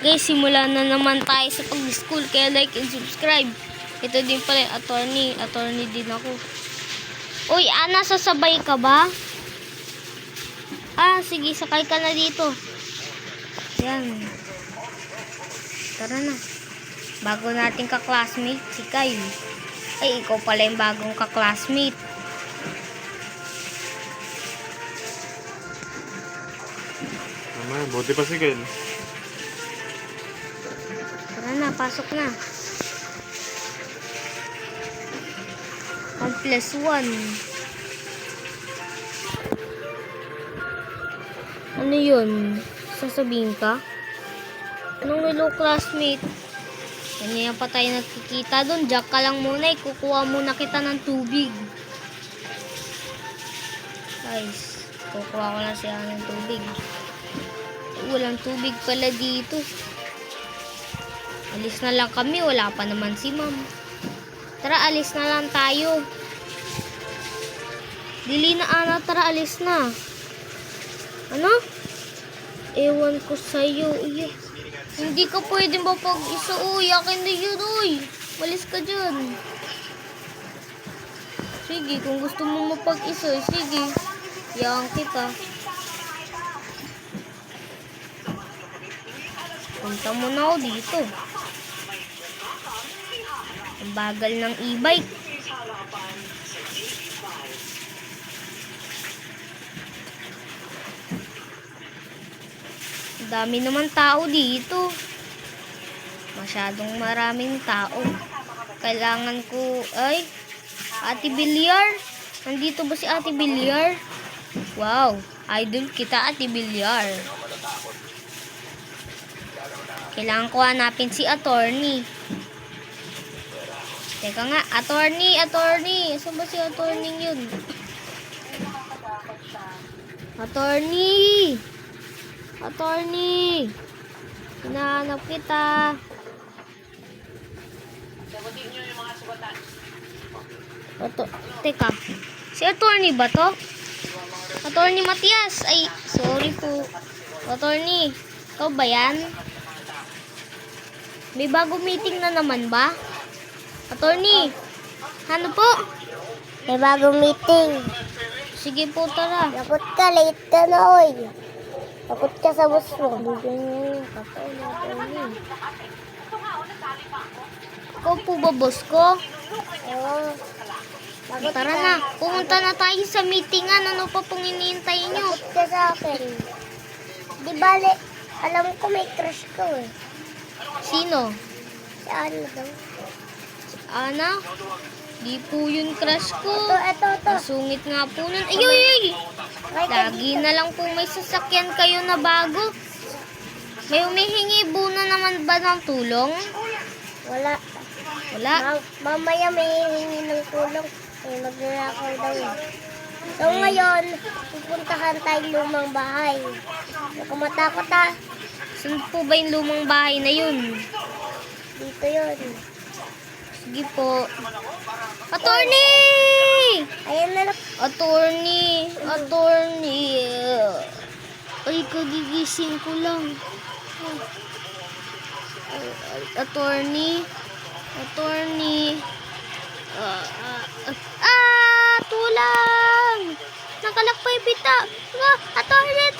Guys, simula na naman tayo sa pag-school. Kaya like and subscribe. Ito din pala yung attorney. Attorney din ako. Uy, Ana, sasabay ka ba? Ah, sige, sakay ka na dito. Yan. Tara na. Bago nating ka-classmate, si Kyle. Ay, ikaw pala yung bagong ka-classmate. Naman, buti pa si Kel. Pasok na. 1 plus 1. Ano yun? Sasabihin ka? Anong hello classmate? Ganyan pa tayo doon. Jack ka lang muna. Ikukuha muna kita ng tubig. Guys, kukuha ko lang siya ng tubig. Walang tubig pala dito. Alis na lang kami, wala pa naman si ma'am. Tara, alis na lang tayo. Dili na ana, tara, alis na. Ano? Ewan ko sa'yo. Iya. Hindi ka pwede ba pag isa, uy. Akin na yun, uy. Walis ka dyan. Sige, kung gusto mo mapag-isa, sige. Yan kita. Punta mo na ako dito. Ang bagal ng e-bike. Dami naman tao dito. Masyadong maraming tao. Kailangan ko, ay, Ate Bilyar. Nandito ba si Ate Bilyar? Wow, idol kita Ate Bilyar. Kailangan ko hanapin si attorney. Teka nga, attorney, attorney. Saan ba si attorney yun? Attorney! Attorney! Hinahanap kita. Ato, teka. Si attorney ba to? Attorney Matias. Ay, sorry po. Attorney, ikaw ba yan? May bago meeting na naman ba? Attorney, ano po? May bagong meeting. Sige po, tara. Takot ka, late ka na, oy. Takot ka sa boss mo. Bigyan niya yung kakao na attorney. Ikaw po ba, boss ko? Oo. Takot Tara ka. na, pumunta na tayo sa meetingan. Ano pa pong iniintay nyo? Takot ka sa akin. Di bale, alam ko may crush ko eh. Sino? Si ano daw? Ana? Di po yun crush ko. Ito, ito, ito. Sungit nga po nun. Ay, ay, ay! May Lagi na lang po may sasakyan kayo na bago. May humihingi po na naman ba ng tulong? Wala. Wala. Ma- mamaya may hihingi ng tulong. Eh, magnanakaw daw eh. So ngayon, pupuntahan tayo lumang bahay. Huwag ka matakot ah. Saan po ba yung lumang bahay na yun? Dito yun. Sige po. Attorney! Ayan na lang. Attorney! Attorney! Ay, kagigising ko lang. Attorney! Attorney! Ah, ah, ah, ah! Tulang! Nakalak pa yung pita! Ah, attorney! Attorney!